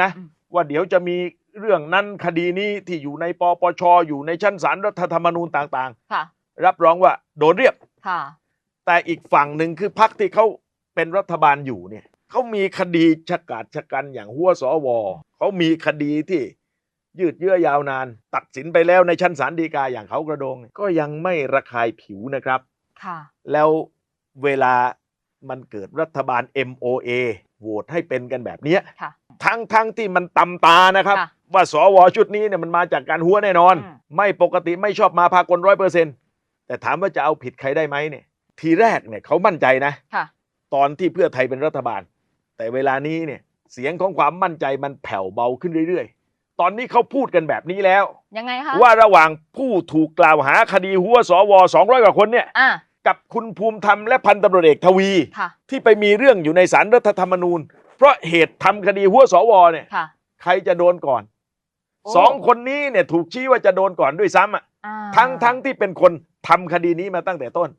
นะอืมว่าเดี๋ยวจะมีเรื่องนั้นคดีนี้ที่อยู่ในปปชอยู่ในชั้นศาลรัฐธรรมนูญต่างค่ะๆรับรองว่าโดนเรียบค่ะแต่อีกฝั่งหนึ่งคือพรรคที่เขาเป็นรัฐบาลอยู่เนี่ยเขามีคดีชะกาจชะกันอย่างหัวสวเขามีคดีที่ยืดเยื้อยาวนาน ตัดสินไปแล้วในชั้นศาลฎีกาอย่างเขากระโดงเนี่ยก็ยังไม่ระคายผิวนะครับ ค่ะ แล้วเวลามันเกิดรัฐบาล MOA โหวตให้เป็นกันแบบเนี้ยค่ะ ทั้งทั้งที่มันตำตานะครับ ค่ะว่าสวชุดนี้เนี่ยมันมาจากการหัวแน่นอน อืม ไม่ปกติไม่ชอบมาพากลร้อยเปอร์เซ็นแต่ถามว่าจะเอาผิดใครได้ไหมเนี่ยทีแรกเนี่ยเขามั่นใจนะ ค่ะ ตอนที่เพื่อไทยเป็นรัฐบาล แต่เวลานี้เนี่ยเสียงของความมั่นใจมันแผ่วเบาขึ้นเรื่อยๆ ตอนนี้เขาพูดกันแบบนี้แล้ว ยังไงคะว่าระหว่างผู้ถูกกล่าวหาคดีหัวสว200กว่าคนเนี่ยอ่ากับคุณภูมิธรรมและพันตำรวจเอกทวี ค่ะ ที่ไปมีเรื่องอยู่ในศาลรัฐธรรมนูญ เพราะเหตุทำคดีหัวสวเนี่ยค่ะใครจะโดนก่อนโอ้สองคนนี้เนี่ยถูกชี้ว่าจะโดนก่อนด้วยซ้ำอะอ่าทั้งทั้งที่เป็นคนทำคดีนี้มาตั้งแต่ต้น